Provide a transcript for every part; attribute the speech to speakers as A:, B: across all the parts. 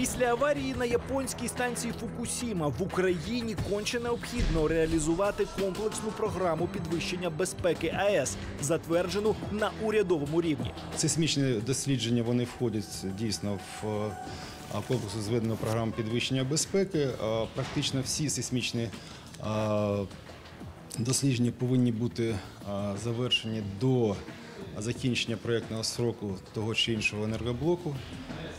A: Після аварії на японській станції Фукусіма в Україні конче необхідно реалізувати комплексну програму підвищення безпеки АЕС, затверджену на урядовому рівні.
B: Сейсмічні дослідження вони входять дійсно в комплексу зведену програму підвищення безпеки. Практично всі сейсмічні дослідження повинні бути завершені до закінчення проєктного сроку того чи іншого енергоблоку.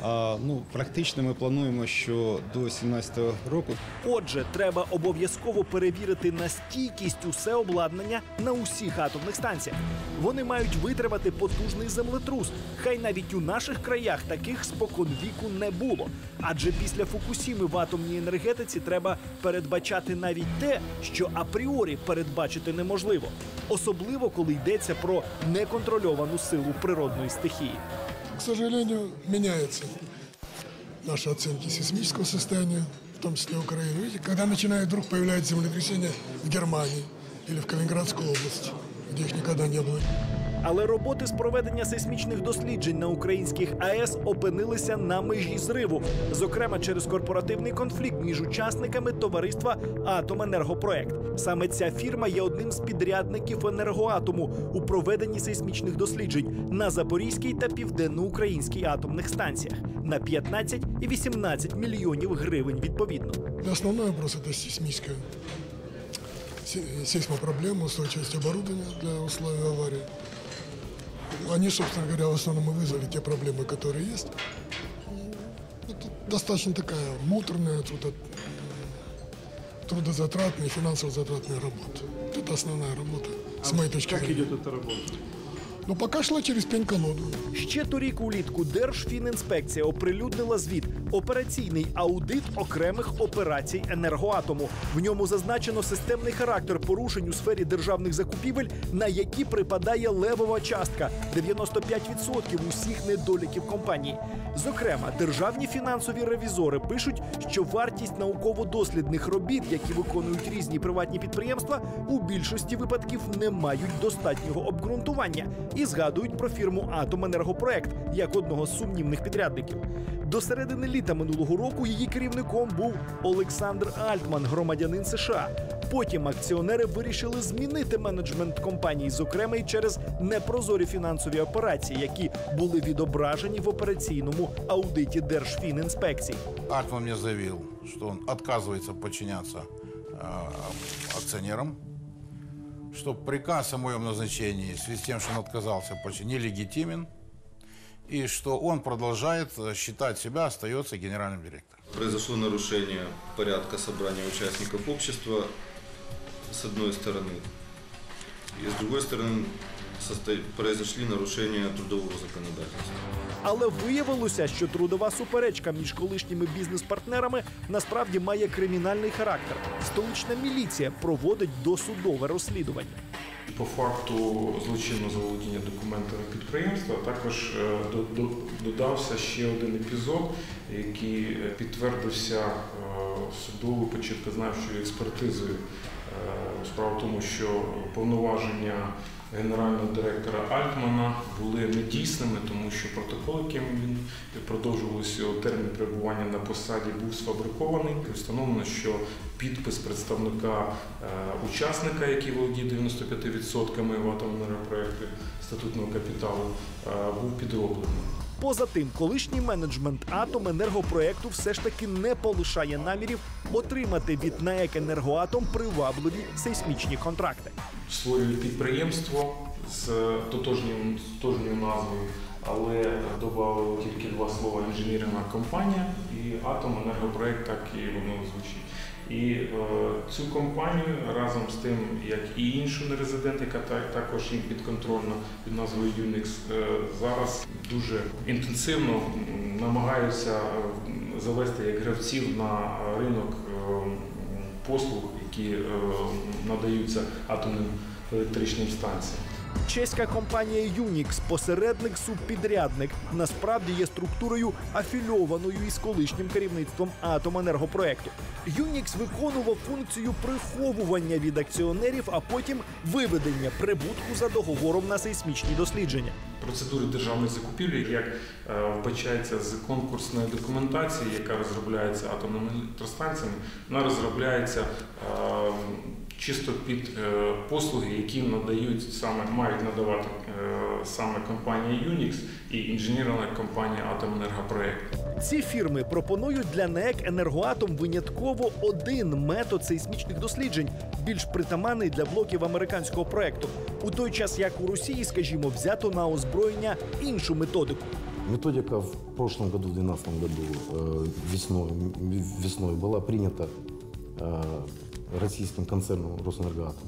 B: А, Ну, практично ми плануємо, що до 2017 року
A: Отже, треба обов'язково перевірити на стійкість усе обладнання на усіх атомних станціях. Вони мають витримати потужний землетрус. Хай навіть у наших краях таких споконвіку не було. Адже після Фукусіми в атомній енергетиці треба передбачати навіть те, що апріорі передбачити неможливо, особливо коли йдеться про неконтрольовану силу природної стихії.
C: К сожалению, меняется наши оценки сейсмического состояния, в том числе Украины. Видите, когда начинает вдруг появляется землетрясение в Германии или в Калининградской области, где их никогда не было.
A: Але роботи з проведення сейсмічних досліджень на українських АЕС опинилися на межі зриву, зокрема через корпоративний конфлікт між учасниками товариства Атоменергопроект. Саме ця фірма є одним з підрядників енергоатому у проведенні сейсмічних досліджень на Запорізькій та південноукраїнській атомних станціях на 15 і 18 мільйонів гривень відповідно.
C: Но основной вопрос это сейсмическая се- сейсмопроблема, устойчивость оборудования для условий аварии. Они, собственно говоря, в основном и вызвали те проблемы, которые есть. Это достаточно такая муторная, трудо- трудозатратная, финансово-затратная работа. Это основная работа, с моей точки
D: Как
C: зрения.
D: идет эта работа?
C: Но пока шла через пень-колоду.
A: Ще торік улітку Держфінінспекція оприлюднила звіт операційний аудит окремих операцій енергоатому. В ньому зазначено системний характер порушень у сфері державних закупівель, на які припадає левова частка 95% усіх недоліків компанії. Зокрема, державні фінансові ревізори пишуть, що вартість науково-дослідних робіт, які виконують різні приватні підприємства, у більшості випадків не мають достатнього обґрунтування і згадують про фірму Атоменергопроект як одного з сумнівних підрядників. До середини літа минулого року її керівником був Олександр Альтман, громадянин США. Потім акціонери вирішили змінити менеджмент компанії, зокрема й через непрозорі фінансові операції, які були відображені в операційному аудиті Держфінінспекції.
E: Альтман мне заявил, что он отказывается подчиняться э, акционерам, что приказ о моем назначении в связи с тем, что он отказался, почти нелегитимен, и что он продолжает э, считать себя, остается генеральным директором.
F: Произошло нарушение порядка собрания участников общества с одной стороны. И с другой стороны состо- произошли нарушения трудового законодательства.
A: Але виявилося, що трудова суперечка між колишніми бізнес-партнерами насправді має кримінальний характер. Столична міліція проводить досудове розслідування.
D: По факту злочинного заволодіння документами підприємства також е, до- до- додався ще один епізод, який е, підтвердився е, судовою початкознавчою експертизою. Справа в тому, що повноваження генерального директора Альтмана були недійсними, тому що протокол, яким він продовжувався його термін перебування на посаді, був сфабрикований. Встановлено, що підпис представника е, учасника, який володіє 95% в атомнергопроекті статутного капіталу, е, був підроблений.
A: Поза тим, колишній менеджмент Атоменергопроекту все ж таки не полишає намірів отримати від НАЕК «Енергоатом» привабливі сейсмічні контракти.
D: Створює підприємство з тотожньою назвою, але додали тільки два слова інженерна компанія і Атоменергопроект, так і воно звучить. І е, цю компанію разом з тим, як і іншу нерезидент, яка також їм підконтрольна під назвою Unix, е, зараз дуже інтенсивно намагаються е, завести як гравців на ринок послуг, які надаються атомним електричним станціям.
A: Чеська компанія Unix, посередник субпідрядник, насправді є структурою афільованою із колишнім керівництвом атоменергопроекту. Unix виконував функцію приховування від акціонерів, а потім виведення прибутку за договором на сейсмічні дослідження.
D: Процедури державних закупівель, як е, вбачається з конкурсної документації, яка розробляється атомними електростанціями, вона розробляється е, чисто під е, послуги, які надають саме мають надавати е, саме компанія Unix і інженерна компанія Атоменергопроект.
A: Ці фірми пропонують для НЕК енергоатом винятково один метод сейсмічних досліджень, більш притаманний для блоків американського проекту. У той час, як у Росії, скажімо, взято на озброєння іншу методику.
G: Методика в прошлом году, в 2012 году, э, весной, м, весной была принята э, российским концерном Росэнергоатом,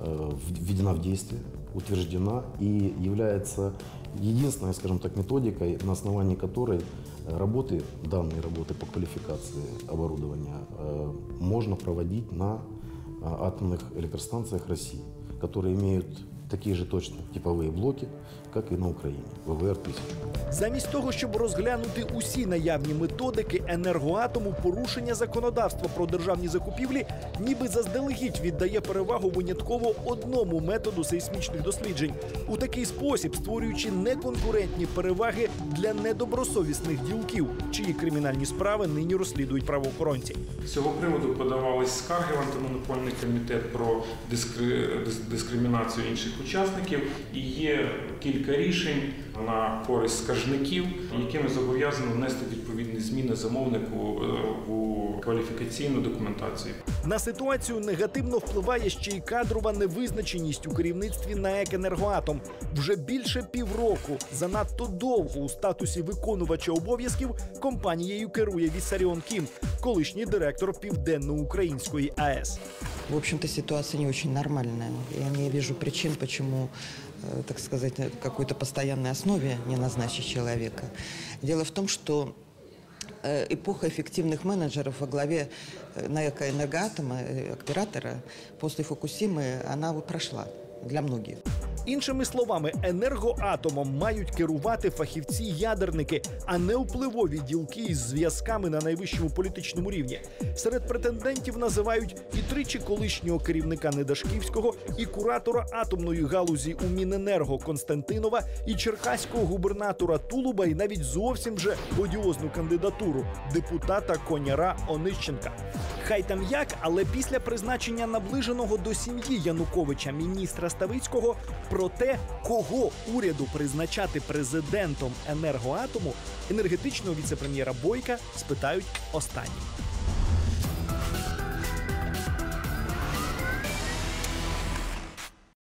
G: э, введена в действие, утверждена и является единственной, скажем так, методикой, на основании которой работы, данные работы по квалификации оборудования э, можно проводить на э, атомных электростанциях России, которые имеют такие же точно типовые блоки, как и на Украине, ВВР-1000.
A: Замість того, щоб розглянути усі наявні методики енергоатому порушення законодавства про державні закупівлі, ніби заздалегідь віддає перевагу винятково одному методу сейсмічних досліджень, у такий спосіб створюючи неконкурентні переваги для недобросовісних ділків, чиї кримінальні справи нині розслідують правоохоронці.
D: З цього приводу подавались скарги в антимонопольний комітет про дискри- дискримінацію інших учасників, і є кілька рішень на користь скаржників, якими зобов'язано внести відповідні зміни замовнику е, у кваліфікаційну документацію.
A: На ситуацію негативно впливає ще й кадрова невизначеність у керівництві НАЕК «Енергоатом». Вже більше півроку, занадто довго у статусі виконувача обов'язків компанією керує Віссаріон Кім, колишній директор Південно-Української АЕС.
H: В общем-то, ситуация не очень нормальная. Я не вижу причин, почему, э, так сказать, на какой-то постоянной основе не назначить человека. Дело в том, что э, эпоха эффективных менеджеров во главе э, НАЭКа «Энергоатома», оператора, после Фукусимы, она прошла для многих.
A: Іншими словами, енергоатомом мають керувати фахівці-ядерники, а не впливові ділки із зв'язками на найвищому політичному рівні. Серед претендентів називають і тричі колишнього керівника Недашківського, і куратора атомної галузі у Міненерго Константинова, і черкаського губернатора Тулуба, і навіть зовсім вже одіозну кандидатуру депутата Коняра Онищенка. Хай там як, але після призначення наближеного до сім'ї Януковича міністра Ставицького про те, кого уряду призначати президентом енергоатому, енергетичного віцепрем'єра Бойка спитають останнім.